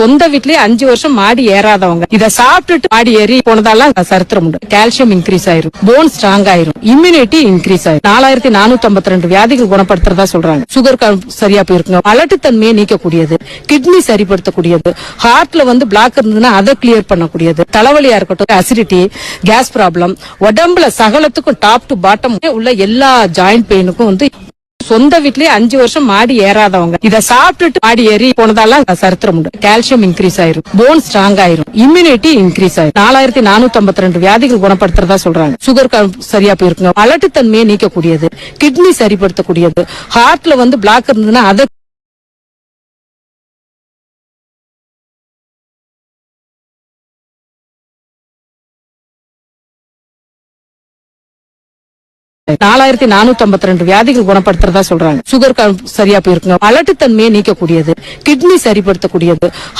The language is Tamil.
சொந்த வீட்லயே அஞ்சு வருஷம் மாடி ஏறாதவங்க. இத சாப்பிட்டுட்டு மாடி ஏறி போனதாலாம் சரித்திரம் உண்டு கால்சியம் இன்க்ரீஸ் ஆயிரும். போன் ஸ்ட்ராங் ஆயிரும். இம்யூனிட்டி இன்க்ரீஸ் ஆயிரும். நாலாயிரத்தி நானூத்தி ஐம்பத்தி ரெண்டு வியாதிகள் குணப்படுத்துறதா சொல்றாங்க. சுகர் சரியா போயிருக்குங்க. அலட்டுத்தன்மையை நீக்கக்கூடியது. கிட்னி சரிப்படுத்தக்கூடியது. ஹார்ட்ல வந்து பிளாக் இருந்ததுன்னா அதை கிளியர் பண்ணக்கூடியது. தலைவலியா இருக்கட்டும் அசிடிட்டி கேஸ் ப்ராப்ளம் உடம்புல சகலத்துக்கும் டாப் டு பாட்டம் உள்ள எல்லா ஜாயிண்ட் பெயினுக்கும் வந்து சொந்த வீட்லயே அஞ்சு வருஷம் மாடி ஏறாதவங்க. இதை சாப்பிட்டுட்டு மாடி ஏறி போனதெல்லாம் சரித்திரம் உண்டு. கால்சியம் இன்க்ரீஸ் ஆயிரும். போன் ஸ்ட்ராங் ஆயிரும். இம்யூனிட்டி இன்க்ரீஸ் ஆயிரும். நாலாயிரத்தி நானூத்தி ஐம்பத்தி ரெண்டு வியாதிகள் குணப்படுத்துறதா சொல்றாங்க. சுகர் சரியா போயிருக்குங்க. அலட்டுத்தன்மையை நீக்கக்கூடியது. கிட்னி சரிப்படுத்தக்கூடியது. ஹார்ட்ல வந்து பிளாக் இருந்ததுன்னா அதை நாலாயிரத்தி நானூத்தி ஐம்பத்தி ரெண்டு வியாதிகள் குணப்படுத்துறதா சொல்றாங்க. சுகர் சரியா போயிருக்குங்க. அலட்டுத்தன்மையை நீக்கக்கூடியது. கிட்னி சரிப்படுத்தக்கூடியது.